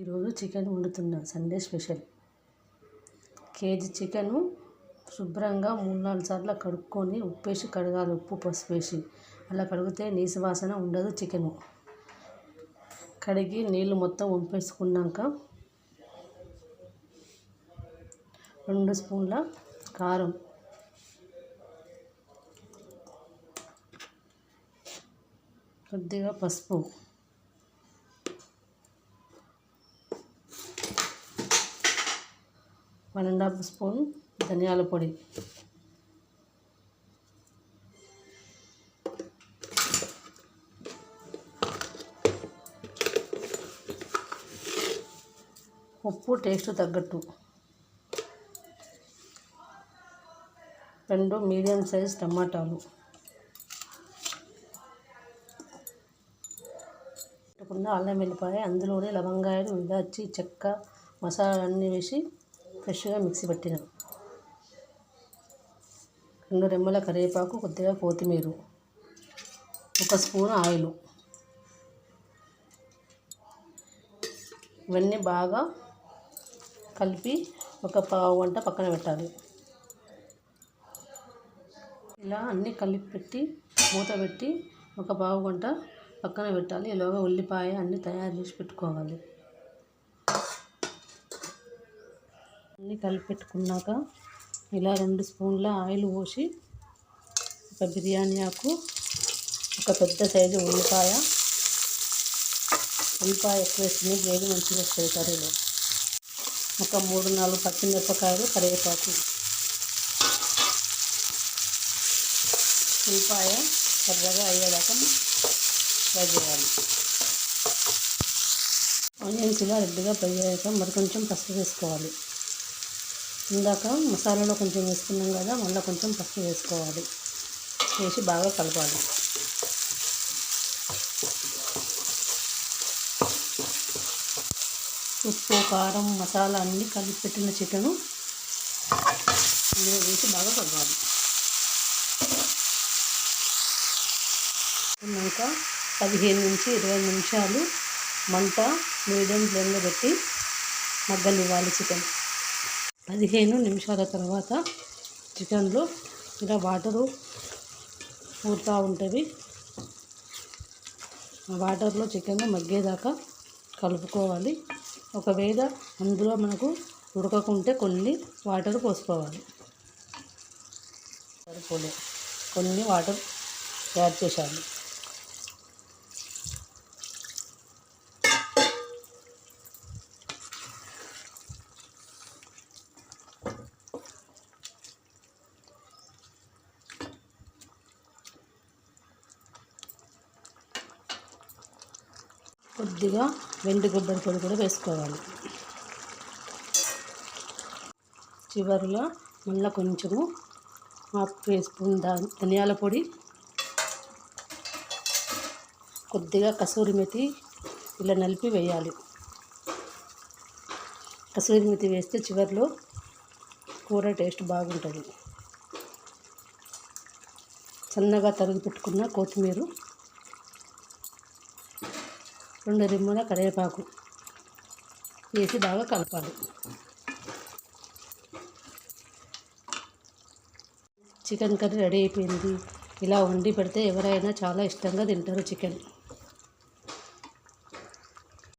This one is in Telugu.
ఈరోజు చికెన్ వండుతున్నా సండే స్పెషల్. కేజీ చికెను శుభ్రంగా మూడు నాలుగు సార్లు కడుక్కొని ఉప్పేసి కడగాలి. ఉప్పు పసుపు వేసి. అలా కడిగితే నీసు వాసన ఉండదు చికెను. కడిగి నీళ్ళు మొత్తం వంపేసుకున్నాక రెండు స్పూన్ల కారం. కొద్దిగా పసుపు. వన్ అండ్ హాఫ్ స్పూన్ ధనియాల పొడి. ఉప్పు టేస్ట్ తగ్గట్టు. రెండు మీడియం సైజ్ టమాటాలు. పెట్టుకున్న అల్లం వెల్లిపాయ అందులోనే లవంగాయలు ఇలాచి చెక్క మసాలాలన్నీ వేసి ఫ్రెష్గా మిక్సీ పెట్టిన రెండు రెమ్మల కరివేపాకు కొద్దిగా కొత్తిమీర ఒక స్పూన్ ఆయిల్. ఇవన్నీ బాగా కలిపి ఒక పావు గంట పక్కన పెట్టాలి. ఇలా అన్నీ కలిపి పెట్టి మూత పెట్టి ఒక పావు గంట పక్కన పెట్టాలి. ఇలాగ ఉల్లిపాయ అన్నీ తయారు చేసి పెట్టుకోవాలి. అన్నీ కలిపెట్టుకున్నాక ఇలా రెండు స్పూన్ల ఆయిల్ పోసి ఒక బిర్యానీ ఆకు ఒక పెద్ద సైజు ఉల్లిపాయ. ఉల్లిపాయ ఎక్కువ వేసుకుని గ్రేవీ మంచిగా వస్తుంది కర్రీలో ఒక మూడు నాలుగు పచ్చిమిరపకాయలు కరివేపాకు. ఉల్లిపాయ ఎర్రగా అయ్యేదాకా ఫ్రై చేయాలి. ఆనియన్స్ ఇలా రెడ్గా ఫ్రై అయ్యాక మరి కొంచెం పసుపు వేసుకోవాలి. ఇందాక మసాలాలో కొంచెం వేసుకున్నాం కదా మళ్ళీ కొంచెం పసుపు వేసుకోవాలి. వేసి బాగా కలపాలి. ఉప్పు కారం మసాలా అన్నీ కలిపి పెట్టిన చికెను ఇందులో వేసి బాగా కలపాలి. ఉన్నాక పదిహేను నుంచి ఇరవై నిమిషాలు మంట మీడియం ఫ్లేమ్లో పెట్టి మగ్గనివ్వాలి చికెన్. పదిహేను నిమిషాల తర్వాత చికెన్లో ఇలా వాటరు ఊరుతూ ఉంటుంది. వాటర్లో చికెన్ మగ్గేదాకా కలుపుకోవాలి. ఒకవేళ అందులో మనకు ఉడకకుంటే కొన్ని వాటర్ పోసుకోవాలి. సరిపోలే. కొన్ని వాటర్ యాడ్ చేశాను. కొద్దిగా వెండి కొబ్బరి పొడి కూడా వేసుకోవాలి. చివరిలో మళ్ళీ కొంచెము హాఫ్ టీ స్పూన్ ధనియాల పొడి కొద్దిగా కసూరి మెతి ఇలా నలిపి వేయాలి. కసూరి మెతి వేస్తే చివరిలో కూర టేస్ట్ బాగుంటుంది. సన్నగా తరిగి పెట్టుకున్న కొత్తిమీర రెండు రిమ్మల కరివేపాకు వేసి బాగా కలపాలి. చికెన్ కర్రీ రెడీ అయిపోయింది. ఇలా వండి పెడితే ఎవరైనా చాలా ఇష్టంగా తింటారు చికెన్.